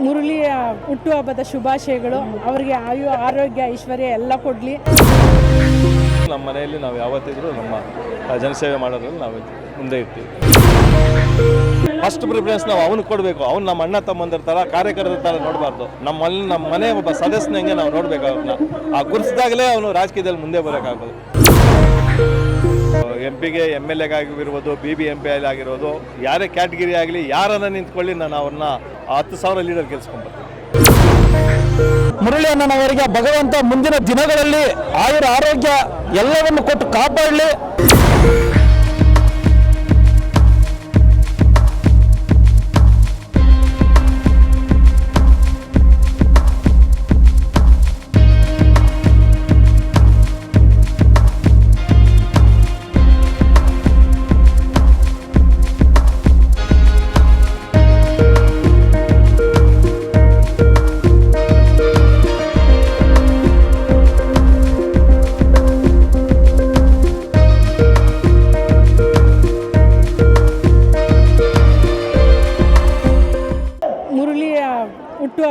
ಮುರಳಿಯ ಹುಟ್ಟುಹಬ್ಬದ ಶುಭಾಶಯಗಳು. ಅವರಿಗೆ ಆಯು, ಆರೋಗ್ಯ, ಐಶ್ವರ್ಯ ಎಲ್ಲ ಕೊಡಲಿ. ನಮ್ಮ ಮನೆಯಲ್ಲಿ ನಾವು ಯಾವತ್ತಿದ್ರೂ ನಮ್ಮ ಜನಸೇವೆ ಮಾಡೋದ್ರಲ್ಲಿ ನಾವು ಮುಂದೆ ಇರ್ತೀವಿ. ಫಸ್ಟ್ ಪ್ರಿಫರೆನ್ಸ್ ನಾವು ಅವನಿಗೆ ಕೊಡಬೇಕು. ಅವ್ನು ನಮ್ಮ ಅಣ್ಣ, ತಮ್ಮಂದಿರ ಥರ, ಕಾರ್ಯಕರ್ತರ ಥರ ನೋಡಬಾರ್ದು. ನಮ್ಮಲ್ಲಿ ನಮ್ಮ ಮನೆ ಒಬ್ಬ ಸದಸ್ಯನಂಗೆ ನಾವು ನೋಡಬೇಕು ಅವ್ರನ್ನ ಆ ಗುರುಸಿದಾಗಲೇ ಅವನು ರಾಜಕೀಯದಲ್ಲಿ ಮುಂದೆ ಬರೋಕ್ಕಾಗೋದು. ಎಂ ಪಿಗೆ ಎಂ ಎಲ್ ಎಗಾಗಿರ್ಬೋದು ಬಿ ಬಿ ಎಂ ಪಿ ಆಗಿರ್ಬೋದು ಯಾರೇ ಕ್ಯಾಟಗಿರಿ ಆಗಲಿ, ಯಾರನ್ನ ನಿಂತ್ಕೊಳ್ಳಿ, ನಾನು ಅವ್ರನ್ನ ಹತ್ತು ಸಾವಿರ ಲೀಡರ್ ಗೆಲ್ಸ್ಕೊಂಡ್ಬರ್ತೀನಿ. ಮುರಳಿ ಅಣ್ಣನವರಿಗೆ ಭಗವಂತ ಮುಂದಿನ ದಿನಗಳಲ್ಲಿ ಆಯುರ ಆರೋಗ್ಯ ಎಲ್ಲವನ್ನು ಕೊಟ್ಟು ಕಾಪಾಡಲಿ.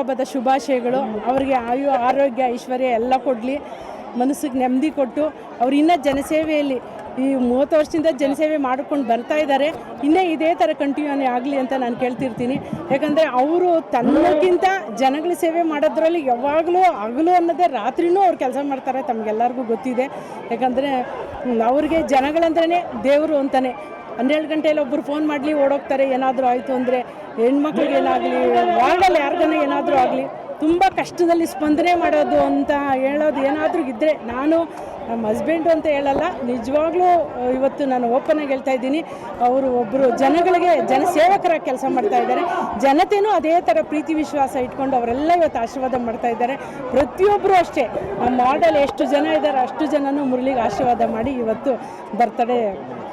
ಹುಟ್ಟುಹಬ್ಬದ ಶುಭಾಶಯಗಳು. ಅವರಿಗೆ ಆಯು, ಆರೋಗ್ಯ, ಐಶ್ವರ್ಯ ಎಲ್ಲ ಕೊಡಲಿ. ಮನಸ್ಸಿಗೆ ನೆಮ್ಮದಿ ಕೊಟ್ಟು ಅವ್ರು ಇನ್ನೂ ಜನಸೇವೆಯಲ್ಲಿ ಈ ಮೂವತ್ತು ವರ್ಷದಿಂದ ಜನಸೇವೆ ಮಾಡ್ಕೊಂಡು ಬರ್ತಾ ಇದ್ದಾರೆ. ಇನ್ನೇ ಇದೇ ಥರ ಕಂಟಿನ್ಯೂ ಆಗಲಿ ಅಂತ ನಾನು ಕೇಳ್ತಿರ್ತೀನಿ. ಯಾಕಂದರೆ ಅವರು ತನ್ನಕ್ಕಿಂತ ಜನಗಳ ಸೇವೆ ಮಾಡೋದ್ರಲ್ಲಿ ಯಾವಾಗಲೂ ಹಗಲು ಅನ್ನೋದೇ ರಾತ್ರಿನೂ ಅವ್ರು ಕೆಲಸ ಮಾಡ್ತಾರೆ, ತಮಗೆಲ್ಲರಿಗೂ ಗೊತ್ತಿದೆ. ಯಾಕಂದರೆ ಅವ್ರಿಗೆ ಜನಗಳಂದ್ರೇ ದೇವರು ಅಂತಾನೆ. ಹನ್ನೆರಡು ಗಂಟೆಯಲ್ಲಿ ಒಬ್ಬರು ಫೋನ್ ಮಾಡಲಿ, ಓಡೋಗ್ತಾರೆ, ಏನಾದರೂ ಆಯಿತು ಅಂದರೆ ಹೆಣ್ಮಕ್ಳಿಗೆ ಏನಾಗಲಿ ವಾರ್ಡಲ್ಲಿ ಯಾರಿಗಾನ ಏನಾದರೂ ಆಗಲಿ, ತುಂಬ ಕಷ್ಟದಲ್ಲಿ ಸ್ಪಂದನೆ ಮಾಡೋದು ಅಂತ ಹೇಳೋದು ಏನಾದರೂ ಇದ್ದರೆ ನಾನು ನಮ್ಮ ಹಸ್ಬೆಂಡು ಅಂತ ಹೇಳಲ್ಲ, ನಿಜವಾಗ್ಲೂ ಇವತ್ತು ನಾನು ಓಪನಾಗಿ ಹೇಳ್ತಾ ಇದ್ದೀನಿ. ಅವರು ಒಬ್ಬರು ಜನಗಳಿಗೆ ಜನಸೇವಕರಾಗಿ ಕೆಲಸ ಮಾಡ್ತಾ ಇದ್ದಾರೆ. ಜನತೆನೂ ಅದೇ ಥರ ಪ್ರೀತಿ ವಿಶ್ವಾಸ ಇಟ್ಕೊಂಡು ಅವರೆಲ್ಲ ಇವತ್ತು ಆಶೀರ್ವಾದ ಮಾಡ್ತಾ ಇದ್ದಾರೆ. ಪ್ರತಿಯೊಬ್ಬರು ಅಷ್ಟೇ ನಮ್ಮ ವಾರ್ಡಲ್ಲಿ ಎಷ್ಟು ಜನ ಇದ್ದಾರೆ ಅಷ್ಟು ಜನನೂ ಮುರಳಿಗೆ ಆಶೀರ್ವಾದ ಮಾಡಿ ಇವತ್ತು ಬರ್ತಡೇ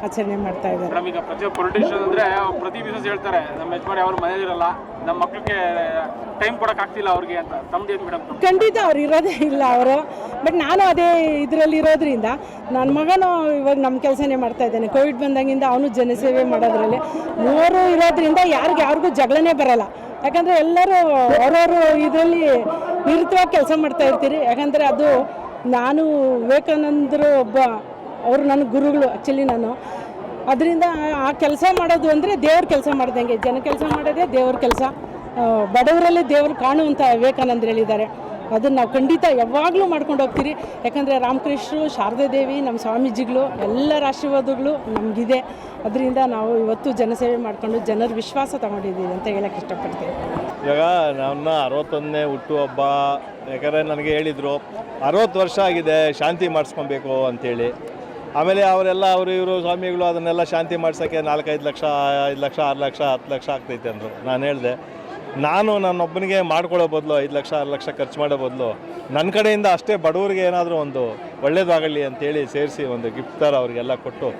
ಆಚರಣೆ ಮಾಡ್ತಾ ಇದ್ದಾರೆ. ಮೇಡಮ್ ಈಗ ಪ್ರತಿ ಪೊಲಿಟಿಷಿಯನ್ ಅಂದ್ರೆ ಪ್ರತಿ ಬಿಸ್ನೆಸ್ ಹೇಳ್ತಾರೆ ನಮ್ಮ ಯಜಮಾನಿ ಅವ್ರ ಮನೇಲಿರಲ್ಲ ನಮ್ಮ ಮಕ್ಕಳಿಗೆ ಟೈಮ್ ಕೊಡಕ್ ಆಗ್ತಿಲ್ಲ ಅವ್ರಿಗೆ ಅಂತ. ತಮ್ದು ಮೇಡಮ್ ಖಂಡಿತ ಅವ್ರು ಇರೋದೇ ಇಲ್ಲ ಅವರು. ಬಟ್ ನಾನು ಅದೇ ಇದರಲ್ಲಿ ಇರೋದ್ರಿಂದ ನನ್ನ ಮಗನು ಇವಾಗ ನಮ್ಮ ಕೆಲಸನೇ ಮಾಡ್ತಾ ಇದ್ದಾನೆ. ಕೋವಿಡ್ ಬಂದಾಗಿಂದ ಅವನು ಜನಸೇವೆ ಮಾಡೋದ್ರಲ್ಲಿ. ಮೂವರು ಇರೋದ್ರಿಂದ ಯಾರಿಗೆ ಯಾರಿಗೂ ಜಗಳನೇ ಬರಲ್ಲ. ಯಾಕಂದರೆ ಎಲ್ಲರೂ ಅವರವರು ಇದರಲ್ಲಿ ನಿರತವಾಗಿ ಕೆಲಸ ಮಾಡ್ತಾ ಇರ್ತೀರಿ. ಯಾಕಂದರೆ ಅದು ನಾನು ವಿವೇಕಾನಂದರು ಒಬ್ಬ ಅವರು ನನ್ನ ಗುರುಗಳು ಆ್ಯಕ್ಚುಲಿ ನಾನು. ಅದರಿಂದ ಆ ಕೆಲಸ ಮಾಡೋದು ಅಂದರೆ ದೇವ್ರ ಕೆಲಸ ಮಾಡ್ದಂಗೆ. ಜನ ಕೆಲಸ ಮಾಡೋದೇ ದೇವ್ರ ಕೆಲಸ. ಬಡವರಲ್ಲಿ ದೇವರು ಕಾಣುವಂಥ ವಿವೇಕಾನಂದ ಹೇಳಿದ್ದಾರೆ. ಅದನ್ನು ನಾವು ಖಂಡಿತ ಯಾವಾಗಲೂ ಮಾಡ್ಕೊಂಡು ಹೋಗ್ತೀರಿ. ಯಾಕಂದರೆ ರಾಮಕೃಷ್ಣರು, ಶಾರದಾ ದೇವಿ ನಮ್ಮ ಸ್ವಾಮೀಜಿಗಳು, ಎಲ್ಲರ ಆಶೀರ್ವಾದಗಳು ನಮಗಿದೆ. ಅದರಿಂದ ನಾವು ಇವತ್ತು ಜನಸೇವೆ ಮಾಡಿಕೊಂಡು ಜನರ ವಿಶ್ವಾಸ ತಗೊಂಡಿದ್ದೀವಿ ಅಂತ ಹೇಳಕ್ಕೆ ಇಷ್ಟಪಡ್ತೀವಿ ಇವಾಗ ನನ್ನ ಅರವತ್ತೊಂದನೇ ಹುಟ್ಟುಹಬ್ಬ ಯಾಕಂದರೆ ನನಗೆ ಹೇಳಿದರು, ಅರವತ್ತು ವರ್ಷ ಆಗಿದೆ, ಶಾಂತಿ ಮಾಡಿಸ್ಕೊಬೇಕು ಅಂತೇಳಿ. ಆಮೇಲೆ ಅವರೆಲ್ಲ, ಅವರು ಇವರು ಸ್ವಾಮಿಗಳು ಅದನ್ನೆಲ್ಲ ಶಾಂತಿ ಮಾಡ್ಸೋಕ್ಕೆ ನಾಲ್ಕೈದು ಲಕ್ಷ, ಐದು ಲಕ್ಷ, ಆರು ಲಕ್ಷ, ಹತ್ತು ಲಕ್ಷ ಆಗ್ತೈತೆ ಅಂದರು. ನಾನು ಹೇಳಿದೆ, ನಾನು ನನ್ನೊಬ್ಬನಿಗೆ ಮಾಡ್ಕೊಳ್ಳೋ ಬದಲು, ಐದು ಲಕ್ಷ, ಆರು ಲಕ್ಷ ಖರ್ಚು ಮಾಡೋ ಬದಲು ನನ್ನ ಕಡೆಯಿಂದ ಅಷ್ಟೇ ಬಡವರಿಗೆ ಏನಾದರೂ ಒಂದು ಒಳ್ಳೇದಾಗಲಿ ಅಂತೇಳಿ ಸೇರಿಸಿ ಒಂದು ಗಿಫ್ಟ್ ಥರ ಅವರಿಗೆಲ್ಲ ಕೊಟ್ಟು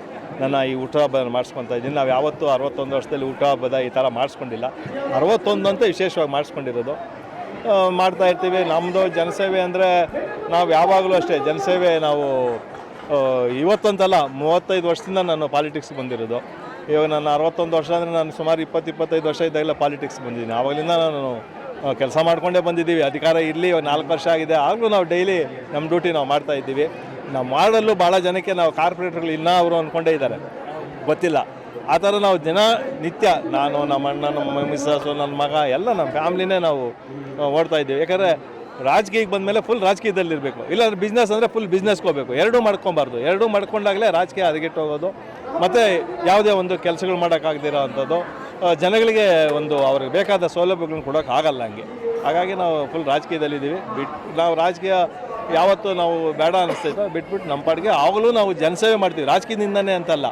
ನನ್ನ ಈ ಹುಟ್ಟುಹಬ್ಬ ಮಾಡಿಸ್ಕೊತಾ ಇದ್ದೀನಿ. ನಾವು ಯಾವತ್ತೂ ಅರವತ್ತೊಂದು ವರ್ಷದಲ್ಲಿ ಹುಟ್ಟುಹಬ್ಬದ ಈ ಥರ ಮಾಡಿಸ್ಕೊಂಡಿಲ್ಲ. ಅರವತ್ತೊಂದು ಅಂತ ವಿಶೇಷವಾಗಿ ಮಾಡಿಸ್ಕೊಂಡಿರೋದು. ಮಾಡ್ತಾ ಇರ್ತೀವಿ. ನಮ್ಮದು ಜನಸೇವೆ ಅಂದರೆ ನಾವು ಯಾವಾಗಲೂ ಅಷ್ಟೇ, ಜನಸೇವೆ ನಾವು ಇವತ್ತಂತಲ್ಲ ಮೂವತ್ತೈದು ವರ್ಷದಿಂದ ನಾನು ಪಾಲಿಟಿಕ್ಸ್ ಬಂದಿರೋದು. ಇವಾಗ ನಾನು ಅರವತ್ತೊಂದು ವರ್ಷ ಅಂದರೆ ನಾನು ಸುಮಾರು ಇಪ್ಪತ್ತು, ಇಪ್ಪತ್ತೈದು ವರ್ಷ ಇದ್ದಾಗಲೇ ಪಾಲಿಟಿಕ್ಸ್ ಬಂದಿದ್ದೀನಿ. ಆವಾಗಲಿಂದ ನಾನು ಕೆಲಸ ಮಾಡ್ಕೊಂಡೇ ಬಂದಿದ್ದೀವಿ. ಅಧಿಕಾರ ಇರಲಿ, ಇವಾಗ ನಾಲ್ಕು ವರ್ಷ ಆಗಿದೆ. ಆಗಲೂ ನಾವು ಡೈಲಿ ನಮ್ಮ ಡ್ಯೂಟಿ ನಾವು ಮಾಡ್ತಾ ಇದ್ದೀವಿ. ನಾವು ಮಾಡಲು ಭಾಳ ಜನಕ್ಕೆ ನಾವು ಕಾರ್ಪೊರೇಟರ್ಗಳು ಇನ್ನೂ ಅವರು ಅಂದ್ಕೊಂಡೇ ಇದ್ದಾರೆ. ಗೊತ್ತಿಲ್ಲ. ಆ ಥರ ನಾವು ದಿನ ನಿತ್ಯ ನಾನು ನಮ್ಮ ಅಣ್ಣ ನಮ್ಮ ಮಿಸ್ಸಸ್ಸು, ನನ್ನ ಮಗ ಎಲ್ಲ ನಮ್ಮ ಫ್ಯಾಮ್ಲಿನೇ ನಾವು ಓಡ್ತಾ ಇದ್ದೀವಿ. ಯಾಕಂದರೆ ರಾಜಕೀಯಕ್ಕೆ ಬಂದಮೇಲೆ ಫುಲ್ ರಾಜಕೀಯದಲ್ಲಿರಬೇಕು. ಇಲ್ಲಾಂದ್ರೆ ಬಿಸ್ನೆಸ್ ಅಂದರೆ ಫುಲ್ ಬಿಸ್ನೆಸ್ಗೆ ಹೋಗಬೇಕು. ಎರಡೂ ಮಾಡ್ಕೊಬಾರ್ದು. ಎರಡೂ ಮಾಡ್ಕೊಂಡಾಗಲೇ ರಾಜಕೀಯ ಹದಗೆಟ್ಟು ಹೋಗೋದು. ಮತ್ತು ಯಾವುದೇ ಒಂದು ಕೆಲಸಗಳು ಮಾಡೋಕ್ಕಾಗದಿರೋ ಅಂಥದ್ದು ಜನಗಳಿಗೆ ಒಂದು ಅವ್ರಿಗೆ ಬೇಕಾದ ಸೌಲಭ್ಯಗಳನ್ನ ಕೊಡೋಕೆ ಆಗಲ್ಲ ಹಂಗೆ. ಹಾಗಾಗಿ ನಾವು ಫುಲ್ ರಾಜಕೀಯದಲ್ಲಿದ್ದೀವಿ. ಬಿಟ್, ನಾವು ರಾಜಕೀಯ ಯಾವತ್ತೂ ನಾವು ಬೇಡ ಅನಿಸ್ತೈತೋ, ಬಿಟ್ಬಿಟ್ಟು ನಮ್ಮ ಪಾಡಿಗೆ ಆಗಲೂ ನಾವು ಜನಸೇವೆ ಮಾಡ್ತೀವಿ. ರಾಜಕೀಯದಿಂದನೇ ಅಂತಲ್ಲ.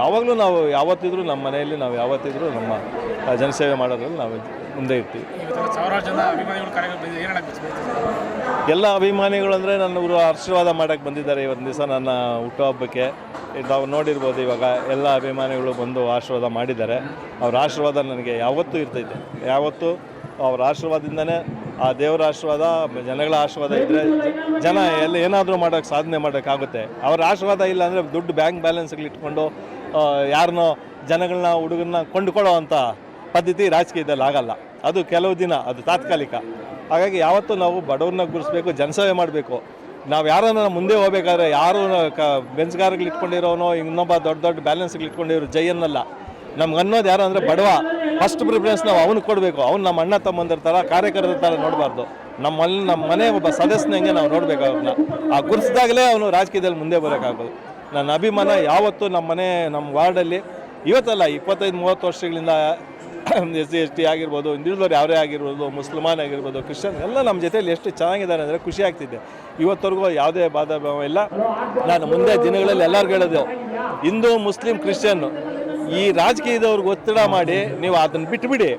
ಯಾವಾಗಲೂ ನಾವು ಯಾವತ್ತಿದ್ರೂ ನಮ್ಮ ಮನೆಯಲ್ಲಿ ನಾವು ಯಾವತ್ತಿದ್ರೂ ನಮ್ಮ ಜನಸೇವೆ ಮಾಡೋದ್ರಲ್ಲಿ ನಾವು ಮುಂದೆ ಇರ್ತೀವಿ. ಎಲ್ಲ ಅಭಿಮಾನಿಗಳು ಅಂದರೆ ನನ್ನ ಊರು ಆಶೀರ್ವಾದ ಮಾಡೋಕ್ಕೆ ಬಂದಿದ್ದಾರೆ ಇವತ್ತು ದಿವಸ. ನನ್ನ ಹುಟ್ಟುಹಬ್ಬಕ್ಕೆ ನಾವು ನೋಡಿರ್ಬೋದು ಇವಾಗ ಎಲ್ಲ ಅಭಿಮಾನಿಗಳು ಬಂದು ಆಶೀರ್ವಾದ ಮಾಡಿದ್ದಾರೆ. ಅವ್ರ ಆಶೀರ್ವಾದ ನನಗೆ ಯಾವತ್ತೂ ಇರ್ತೈತೆ. ಯಾವತ್ತೂ ಅವ್ರ ಆಶೀರ್ವಾದದಿಂದನೇ ಆ ದೇವರ ಆಶೀರ್ವಾದ ಜನಗಳ ಆಶೀರ್ವಾದ ಇದ್ದರೆ ಜನ ಎಲ್ಲ ಏನಾದರೂ ಮಾಡೋಕ್ಕೆ ಸಾಧನೆ ಮಾಡೋಕ್ಕಾಗುತ್ತೆ ಅವ್ರ ಆಶೀರ್ವಾದ ಇಲ್ಲ ಅಂದರೆ ದುಡ್ಡು ಬ್ಯಾಂಕ್ ಬ್ಯಾಲೆನ್ಸ್ಗಳು ಇಟ್ಕೊಂಡು ಯಾರನ್ನೋ ಜನಗಳನ್ನ, ಹುಡುಗರನ್ನ ಕೊಂಡುಕೊಳ್ಳೋ ಅಂಥ ಪದ್ಧತಿ ರಾಜಕೀಯದಲ್ಲಿ ಆಗಲ್ಲ. ಅದು ಕೆಲವು ದಿನ, ಅದು ತಾತ್ಕಾಲಿಕ. ಹಾಗಾಗಿ ಯಾವತ್ತೂ ನಾವು ಬಡವ್ರನ್ನ ಗುರಿಸ್ಬೇಕು, ಜನಸೇವೆ ಮಾಡಬೇಕು. ನಾವು ಯಾರನ್ನ ಮುಂದೆ ಹೋಗ್ಬೇಕಾದ್ರೆ ಯಾರು ಕ, ಬೆಂಚ್ಗಾರಗಳು ಇಟ್ಕೊಂಡಿರೋನೋ, ಇನ್ನೊಬ್ಬ ದೊಡ್ಡ ದೊಡ್ಡ ಬ್ಯಾಲೆನ್ಸ್ಗಳು ಇಟ್ಕೊಂಡಿರೋ ಜೈಯನ್ನಲ್ಲ. ನಮ್ಗೆ ಅನ್ನೋದು ಯಾರು ಅಂದರೆ ಬಡವ. ಫಸ್ಟ್ ಪ್ರಿಫರೆನ್ಸ್ ನಾವು ಅವ್ನಿಗೆ ಕೊಡಬೇಕು. ಅವ್ನು ನಮ್ಮ ಅಣ್ಣ ತಮ್ಮಂದಿರ್ತಾರ ಕಾರ್ಯಕರ್ತರ ಥರ ನೋಡಬಾರ್ದು. ನಮ್ಮಲ್ಲಿ ನಮ್ಮ ಮನೆ ಒಬ್ಬ ಸದಸ್ಯನಂಗೆ ನಾವು ನೋಡಬೇಕು ಅವ್ರನ್ನ ಆ ಗುರುಸಿದಾಗಲೇ ಅವನು ರಾಜಕೀಯದಲ್ಲಿ ಮುಂದೆ ಬರೋಕ್ಕಾಗೋದು. ನನ್ನ ಅಭಿಮಾನ ಯಾವತ್ತೂ ನಮ್ಮ ಮನೆ, ನಮ್ಮ ವಾರ್ಡಲ್ಲಿ. ಇವತ್ತಲ್ಲ, ಇಪ್ಪತ್ತೈದು, ಮೂವತ್ತು ವರ್ಷಗಳಿಂದ ಎಸ್ ಸಿ, ಎಸ್ ಟಿ ಆಗಿರ್ಬೋದು, ಹಿಂದುಳಿದವ್ರು ಯಾರೇ ಆಗಿರ್ಬೋದು, ಮುಸ್ಲ್ಮಾನ್ ಆಗಿರ್ಬೋದು, ಕ್ರಿಶ್ಚಿಯನ್, ಎಲ್ಲ ನಮ್ಮ ಜೊತೆಯಲ್ಲಿ ಎಷ್ಟು ಚೆನ್ನಾಗಿದ್ದಾರೆ ಅಂದರೆ ಖುಷಿ ಆಗ್ತಿದೆ. ಇವತ್ತವರೆಗೂ ಯಾವುದೇ ಭಾವ ಇಲ್ಲ. ನಾನು ಮುಂದೆ ದಿನಗಳಲ್ಲಿ ಎಲ್ಲರಿಗೂ ಹೇಳೋದು, ಹಿಂದೂ, ಮುಸ್ಲಿಂ, ಕ್ರಿಶ್ಚಿಯನ್, ಈ ರಾಜಕೀಯದವ್ರಿಗೆ ಒತ್ತಡ ಮಾಡಿ ನೀವು ಅದನ್ನು ಬಿಟ್ಬಿಡಿ.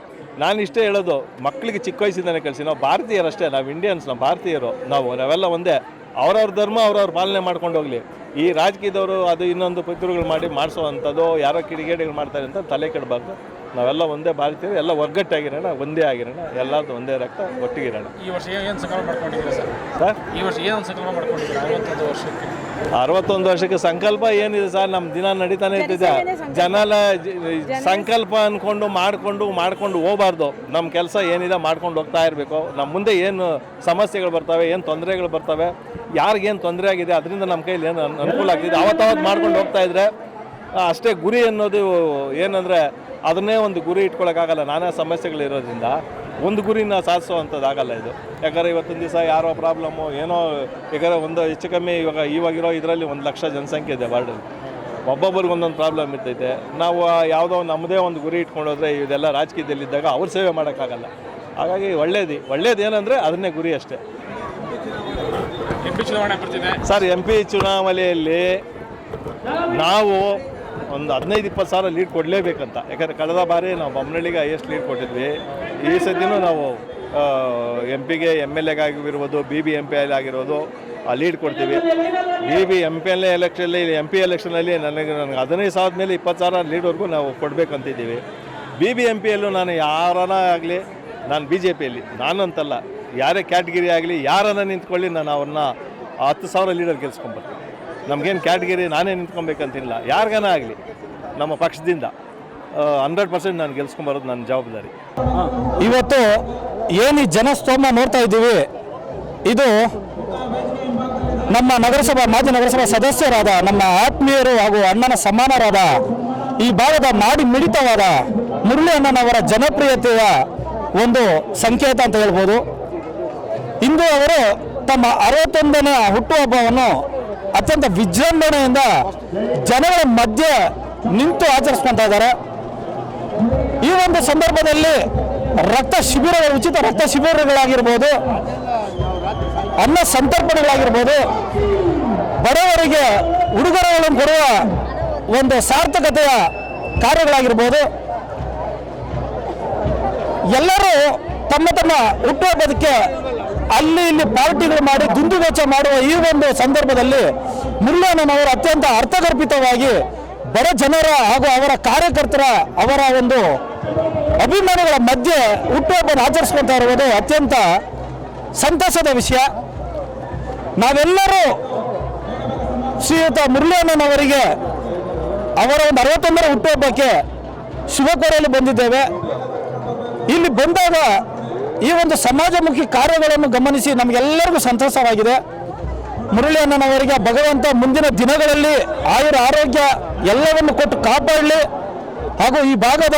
ನಾನು ಇಷ್ಟೇ ಹೇಳೋದು, ಮಕ್ಕಳಿಗೆ ಚಿಕ್ಕ ವಯಸ್ಸಿಂದಲೇ ಕಳಿಸಿ, ನಾವು ಭಾರತೀಯರಷ್ಟೇ, ನಾವು ಇಂಡಿಯನ್ಸ್ ನಾವು ಭಾರತೀಯರು, ನಾವು ನಾವೆಲ್ಲ ಒಂದೇ. ಅವ್ರವ್ರ ಧರ್ಮ ಅವ್ರವ್ರ ಪಾಲನೆ ಮಾಡ್ಕೊಂಡು ಹೋಗಲಿ. ಈ ರಾಜಕೀಯದವರು ಅದು ಇನ್ನೊಂದು ಪಿತೃಗಳು ಮಾಡಿ ಮಾಡಿಸೋವಂಥದ್ದು ಯಾರೋ ಕಿಡಿಗೇಡಿಗಳು ಮಾಡ್ತಾರೆ ಅಂತ ತಲೆ ಕೆಡಬಾರ್ದು. ನಾವೆಲ್ಲ ಒಂದೇ ಭಾರತೀಯರು ಎಲ್ಲ ಒಗ್ಗಟ್ಟಾಗಿರೋಣ ಒಂದೇ ಆಗಿರೋಣ ಎಲ್ಲರದ್ದು ಒಂದೇ ರಕ್ತ ಒಟ್ಟಿಗಿರೋಣ. ಈ ವರ್ಷ ಏನು ಸಂಕಲ್ಪ ಮಾಡ್ಕೊಂಡಿದ್ದೀರಾ ಸರ್? ಸರ್? ಈ ವರ್ಷ ಏನು ಸಂಕಲ್ಪ ಮಾಡ್ಕೊಂಡಿದ್ದೀರಾ ಅರವತ್ತೊಂದು ವರ್ಷಕ್ಕೆ? ಅರವತ್ತೊಂದು ವರ್ಷಕ್ಕೆ ಸಂಕಲ್ಪ ಏನಿದೆ ಸರ್ ನಮ್ಮ ದಿನ ನಡೀತಾನೆ ಇರ್ತಿದೆ ಜನಲ ಸಂಕಲ್ಪ ಅಂದ್ಕೊಂಡು ಮಾಡ್ಕೊಂಡು ಮಾಡ್ಕೊಂಡು ಹೋಗಬಾರ್ದು. ನಮ್ಮ ಕೆಲಸ ಏನಿದೆ ಮಾಡ್ಕೊಂಡು ಹೋಗ್ತಾ ಇರಬೇಕು. ನಮ್ಮ ಮುಂದೆ ಏನು ಸಮಸ್ಯೆಗಳು ಬರ್ತವೆ ಏನು ತೊಂದರೆಗಳು ಬರ್ತವೆ ಯಾರಿಗೇನು ತೊಂದರೆ ಆಗಿದೆ, ಅದರಿಂದ ನಮ್ಮ ಕೈಲಿ ಏನು ಅನುಕೂಲ ಆಗ್ತಿದೆ? ಅವತ್ತಾವತ್ತು ಮಾಡ್ಕೊಂಡು ಹೋಗ್ತಾ ಇದ್ರೆ ಅಷ್ಟೇ ಗುರಿ ಅನ್ನೋದು ಏನಂದರೆ, ಅದನ್ನೇ ಒಂದು ಗುರಿ ಇಟ್ಕೊಳಕ್ಕಾಗಲ್ಲ. ನಾನಾ ಸಮಸ್ಯೆಗಳಿರೋದ್ರಿಂದ ಒಂದು ಗುರಿನ ಸಾಧಿಸುವಂಥದ್ದಾಗಲ್ಲ ಇದು. ಯಾಕಂದರೆ ಇವತ್ತಿನ ದಿವಸ ಯಾರೋ ಪ್ರಾಬ್ಲಮ್ಮು ಏನೋ, ಯಾಕಂದರೆ ಒಂದು ಹೆಚ್ಚು ಕಮ್ಮಿ ಇವಾಗ ಇವಾಗಿರೋ ಇದರಲ್ಲಿ ಒಂದು ಲಕ್ಷ ಜನಸಂಖ್ಯೆ ಇದೆ ವಾರ್ಡಲ್ಲಿ ಒಬ್ಬೊಬ್ಬರಿಗೆ ಒಂದೊಂದು ಪ್ರಾಬ್ಲಮ್ ಇರ್ತೈತೆ. ನಾವು ಯಾವುದೋ ನಮ್ಮದೇ ಒಂದು ಗುರಿ ಇಟ್ಕೊಂಡೋದ್ರೆ ಇದೆಲ್ಲ ರಾಜಕೀಯದಲ್ಲಿದ್ದಾಗ ಅವ್ರ ಸೇವೆ ಮಾಡೋಕ್ಕಾಗಲ್ಲ. ಹಾಗಾಗಿ ಒಳ್ಳೇದು. ಒಳ್ಳೇದು ಏನಂದರೆ ಅದನ್ನೇ ಗುರಿ ಅಷ್ಟೇ ಎಂ ಪಿ ಚುನಾವಣೆ ಬರ್ತಿದೆ ಸರ್ ಎಂ ಪಿ ಚುನಾವಣೆಯಲ್ಲಿ ನಾವು ಒಂದು ಹದಿನೈದು, ಇಪ್ಪತ್ತು ಸಾವಿರ ಲೀಡ್ ಕೊಡಲೇಬೇಕಂತ. ಯಾಕಂದರೆ ಕಳೆದ ಬಾರಿ ನಾವು ಬೊಮ್ಮನಹಳ್ಳಿಗೆ ಹೈಯೆಸ್ಟ್ ಲೀಡ್ ಕೊಟ್ಟಿದ್ವಿ. ಈ ಸತಿನೂ ನಾವು ಎಂ ಪಿಗೆ M L ಎಗಾಗಿರ್ಬೋದು B B M P L ಆಗಿರ್ಬೋದು ಆ ಲೀಡ್ ಕೊಡ್ತೀವಿ. B B M P L ಎಲೆಕ್ಷನಲ್ಲಿ M P ಎಲೆಕ್ಷನಲ್ಲಿ ನನಗೆ ನನಗೆ ಹದಿನೈದು ಸಾವಿರದ ಮೇಲೆ ಇಪ್ಪತ್ತು ಸಾವಿರ ಲೀಡ್ವರೆಗೂ ನಾವು ಕೊಡಬೇಕಂತಿದ್ದೀವಿ. ಬಿ ಬಿ ಎಂ ಪಿಯಲ್ಲೂ ನಾನು ಯಾರನ್ನ ಆಗಲಿ, ನಾನು ಬಿ ಜೆ ಪಿಯಲ್ಲಿ ನಾನು ಅಂತಲ್ಲ ಯಾರೇ ಕ್ಯಾಟಗಿರಿ ಆಗಲಿ, ಯಾರನ್ನ ನಿಂತ್ಕೊಳ್ಳಿ, ನಾನು ಅವ್ರನ್ನ ಹತ್ತು ಸಾವಿರ ಲೀಡರ್ ಗೆಲ್ಸ್ಕೊಂಬರ್ತೀನಿ ನಮಗೇನು ಕ್ಯಾಟಗಿರಿ ನಾನೇ ನಿಂತ್ಕೊಬೇಕಂತಿಲ್ಲ. ಯಾರಿಗಾನ ಆಗಲಿ, ನಮ್ಮ ಪಕ್ಷದಿಂದ ಹಂಡ್ರೆಡ್ ಪರ್ಸೆಂಟ್ ನಾನು ಗೆಲ್ಸ್ಕೊಂಬರೋದು ನನ್ನ ಜವಾಬ್ದಾರಿ. ಇವತ್ತು ಏನು ಈ ಜನಸ್ತೋಮ ನೋಡ್ತಾ ಇದ್ದೀವಿ? ಇದು ನಮ್ಮ ನಗರಸಭಾ, ಮಾಜಿ ನಗರಸಭಾ ಸದಸ್ಯರಾದ ನಮ್ಮ ಆತ್ಮೀಯರು ಹಾಗೂ ಅಣ್ಣನ ಸಮಾನರಾದ ಈ ಭಾಗದ ನಾಡಿ ಮಿಡಿತವಾದ ಮುರಳಿ ಅಣ್ಣನವರ ಜನಪ್ರಿಯತೆಯ ಒಂದು ಸಂಕೇತ ಅಂತ ಹೇಳ್ಬೋದು. ಇಂದು ಅವರು ತಮ್ಮ ಅರವತ್ತೊಂದನೇ ಹುಟ್ಟುಹಬ್ಬವನ್ನು ಅತ್ಯಂತ ವಿಜೃಂಭಣೆಯಿಂದ ಜನಗಳ ಮಧ್ಯೆ ನಿಂತು ಆಚರಿಸ್ಕೊತಾ ಇದ್ದಾರೆ. ಈ ಒಂದು ಸಂದರ್ಭದಲ್ಲಿ ರಕ್ತ ಶಿಬಿರ ಉಚಿತ ರಕ್ತ ಶಿಬಿರಗಳಾಗಿರ್ಬೋದು, ಅನ್ನ ಸಂತರ್ಪಣೆಗಳಾಗಿರ್ಬೋದು, ಬಡವರಿಗೆ ಉಡುಗೊರೆಗಳನ್ನು ಕೊಡುವ ಒಂದು ಸಾರ್ಥಕತೆಯ ಕಾರ್ಯಗಳಾಗಿರ್ಬೋದು. ಎಲ್ಲರೂ ತಮ್ಮ ತಮ್ಮ ಹುಟ್ಟುಹಬ್ಬದಕ್ಕೆ ಅಲ್ಲಿ ಇಲ್ಲಿ ಪಾರ್ಟಿಗಳು ಮಾಡಿ ದುಂದು ವೆಚ್ಚ ಮಾಡುವ ಈ ಒಂದು ಸಂದರ್ಭದಲ್ಲಿ ಮುರುಳಣ್ಣನವರು ಅತ್ಯಂತ ಅರ್ಥಗರ್ಭಿತವಾಗಿ ಬಡ ಜನರ ಹಾಗೂ ಅವರ ಕಾರ್ಯಕರ್ತರ ಅವರ ಒಂದು ಅಭಿಮಾನಿಗಳ ಮಧ್ಯೆ ಹುಟ್ಟುಹಬ್ಬನ ಆಚರಿಸ್ಕೊಳ್ತಾ ಇರುವುದು ಅತ್ಯಂತ ಸಂತಸದ ವಿಷಯ. ನಾವೆಲ್ಲರೂ ಶ್ರೀಯುತ ಮುರಳಿಯಣ್ಣನವರಿಗೆ ಅವರ ಒಂದು ಅರವತ್ತೊಂದರ ಹುಟ್ಟುಹಬ್ಬಕ್ಕೆ ಶುಭ ಕೋರಲು ಬಂದಿದ್ದೇವೆ. ಇಲ್ಲಿ ಬಂದಾಗ ಈ ಒಂದು ಸಮಾಜಮುಖಿ ಕಾರ್ಯಗಳನ್ನು ಗಮನಿಸಿ ನಮಗೆಲ್ಲರಿಗೂ ಸಂತಸವಾಗಿದೆ. ಮುರಳಿ ಅಣ್ಣನವರಿಗೆ ಭಗವಂತ ಮುಂದಿನ ದಿನಗಳಲ್ಲಿ ಆಯುರ ಆರೋಗ್ಯ ಎಲ್ಲವನ್ನು ಕೊಟ್ಟು ಕಾಪಾಡಲಿ. ಹಾಗೂ ಈ ಭಾಗದ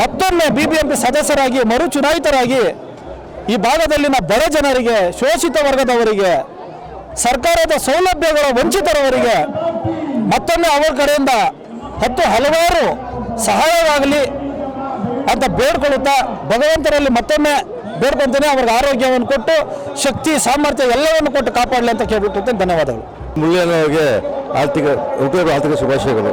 ಮತ್ತೊಮ್ಮೆ ಬಿ ಬಿ ಎಂ ಪಿ ಸದಸ್ಯರಾಗಿ ಮರು ಚುನಾಯಿತರಾಗಿ ಈ ಭಾಗದಲ್ಲಿನ ಬಡ ಜನರಿಗೆ, ಶೋಷಿತ ವರ್ಗದವರಿಗೆ, ಸರ್ಕಾರದ ಸೌಲಭ್ಯಗಳ ವಂಚಿತರವರಿಗೆ ಮತ್ತೊಮ್ಮೆ ಅವರ ಕಡೆಯಿಂದ ಹತ್ತು ಹಲವಾರು ಸಹಾಯವಾಗಲಿ. ಅಂತ ಬೇಡ್ಕೊಳ್ಳುತ್ತಾ ಭಗವಂತನಲ್ಲಿ ಮತ್ತೊಮ್ಮೆ ಬೇಡ್ಕೊಂತೇನೆ ಅವ್ರಿಗೆ ಆರೋಗ್ಯವನ್ನು ಕೊಟ್ಟು, ಶಕ್ತಿ, ಸಾಮರ್ಥ್ಯ ಎಲ್ಲವನ್ನು ಕೊಟ್ಟು ಕಾಪಾಡಲಿ ಅಂತ ಕೇಳ್ಬಿಟ್ಟಿರ್ತೇನೆ ಧನ್ಯವಾದಗಳು. ಮುಳ್ಳಿಯನವರಿಗೆ ಆರ್ಥಿಕ, ಉದ್ಯೋಗ ಆರ್ಥಿಕ ಶುಭಾಶಯಗಳು.